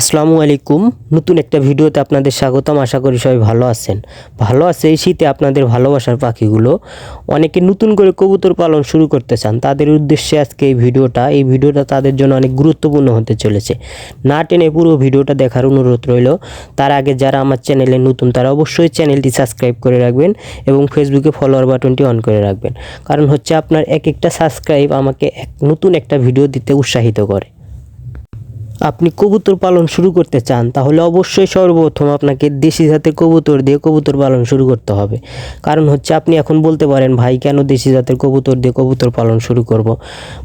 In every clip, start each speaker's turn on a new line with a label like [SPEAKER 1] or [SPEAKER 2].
[SPEAKER 1] আসসালামু আলাইকুম। নতুন একটা ভিডিওতে আপনাদের স্বাগতম। আশা করি সবাই ভালো আছেন। ভালো আছে এই শীতে আপনাদের ভালোবাসার পাখিগুলো। অনেকে নতুন করে কবুতর পালন শুরু করতে চান। তাদের উদ্দেশ্যে আজকে এই ভিডিওটা এই ভিডিওটা তাদের জন্য অনেক গুরুত্বপূর্ণ হতে চলেছে। না টেনে পুরো ভিডিওটা দেখার অনুরোধ রইল। তার আগে যারা আমার চ্যানেলে নতুন, তারা অবশ্যই চ্যানেলটি সাবস্ক্রাইব করে রাখবেন এবং ফেসবুকে ফলোয়ার বাটনটি অন করে রাখবেন। কারণ হচ্ছে আপনার এক একটা সাবস্ক্রাইব আমাকে এক নতুন একটা ভিডিও দিতে উৎসাহিত করে। আপনি কবুতর পালন শুরু করতে চান, তাহলে অবশ্যই সর্বপ্রথম আপনাকে দেশি জাতের কবুতর দিয়ে কবুতর পালন শুরু করতে হবে কারণ হচ্ছে আপনি এখন বলতে পারেন, ভাই, কেন দেশি জাতের কবুতর দিয়ে কবুতর পালন শুরু করব।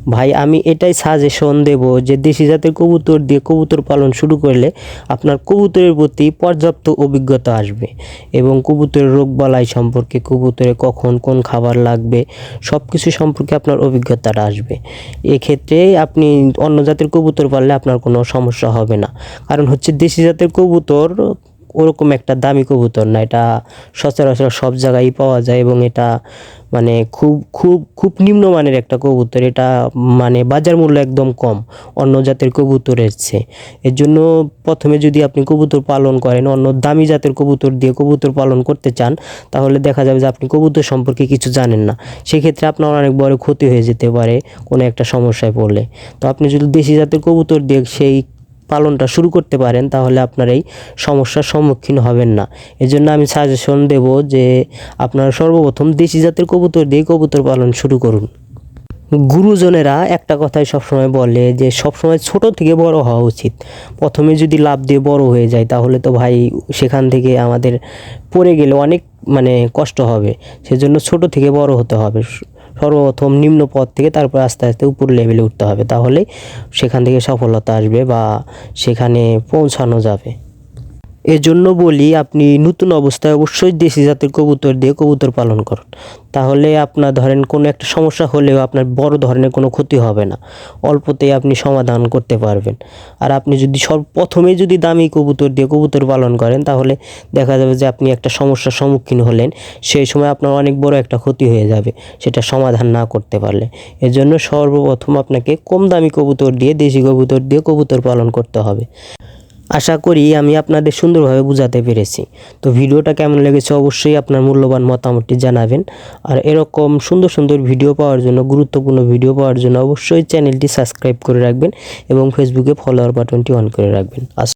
[SPEAKER 1] ভাই, আমি এটাই সাজেশন দেব যে দেশি জাতের কবুতর দিয়ে কবুতর পালন শুরু করলে আপনার কবুতরের প্রতি পর্যাপ্ত অভিজ্ঞতা আসবে এবং কবুতরের রোগবালাই সম্পর্কে, কবুতরে কখন কোন খাবার লাগবে সব কিছু সম্পর্কে আপনার অভিজ্ঞতাটা আসবে এক্ষেত্রে আপনি অন্য জাতের কবুতর পাললে আপনার কোনো সমস্যা হবে না। কারণ হচ্ছে দেশি জাতের কবুতর ওরকম একটা দামি কবুতর না। এটা সচরাচর সব জায়গায় পাওয়া যায় এবং এটা মানে খুব খুব খুব নিম্নমানের একটা কবুতর। এটা মানে বাজার মূল্য একদম কম, অন্য জাতের কবুতরের চেয়ে এর জন্য প্রথমে যদি আপনি কবুতর পালন করেন, অন্য দামি জাতের কবুতর দিয়ে কবুতর পালন করতে চান, তাহলে দেখা যাবে যে আপনি কবুতর সম্পর্কে কিছু জানেন না। সেক্ষেত্রে আপনার অনেক বড় ক্ষতি হয়ে যেতে পারে, কোনো একটা সমস্যায় পড়লে। তো আপনি যদি দেশি জাতের কবুতর দিয়ে সেই পালনটা শুরু করতে পারেন, তাহলে আপনার এই সমস্যার সম্মুখীন হবেন না। এজন্য আমি সাজেশন দেব যে আপনারা সর্বপ্রথম দেশি জাতের কবুতর দিয়ে কবুতর পালন শুরু করুন। গুরুজনেরা একটা কথাই সবসময় বলে যে, সবসময় ছোট থেকে বড় হওয়া উচিত। প্রথমে যদি লাভ দিয়ে বড় হয়ে যায়, তাহলে তো ভাই সেখান থেকে আমাদের পড়ে গেলে অনেক মানে কষ্ট হবে। সেজন্য ছোট থেকে বড় হতে হবে। সর্বপ্রথম নিম্ন পদ থেকে তারপর আস্তে আস্তে উপর লেভেলে উঠতে হবে। তাহলে সেখান থেকে সফলতা আসবে বা সেখানে পৌঁছানো যাবে। এজন্য বলি আপনি নতুন অবস্থায় অবশ্যই দেশি জাতের কবুতর দিয়ে কবুতর পালন করুন। তাহলে আপনার ধরেন কোনো একটা সমস্যা হলেও আপনার বড় ধরনের কোনো ক্ষতি হবে না। অল্পতেই আপনি সমাধান করতে পারবেন। আর আপনি যদি সব প্রথমেই যদি দামি কবুতর দিয়ে কবুতর পালন করেন, তাহলে দেখা যাবে যে আপনি একটা সমস্যার সম্মুখীন হলেন। সেই সময় আপনার অনেক বড় একটা ক্ষতি হয়ে যাবে, সেটা সমাধান না করতে পারলে। এজন্য সর্বপ্রথম আপনাকে কম দামি কবুতর দিয়ে দেশি কবুতর দিয়ে কবুতর পালন করতে হবে। আশা করি আমি আপনাদের সুন্দরভাবে বুঝাতে পেরেছি। তো ভিডিওটা কেমন লেগেছে অবশ্যই আপনার মূল্যবান মতামতটি জানাবেন। আর এরকম সুন্দর সুন্দর ভিডিও পাওয়ার জন্য, গুরুত্বপূর্ণ ভিডিও পাওয়ার জন্য অবশ্যই চ্যানেলটি সাবস্ক্রাইব করে রাখবেন এবং ফেসবুকে ফলোয়ার বাটনটি অন করে রাখবেন। আস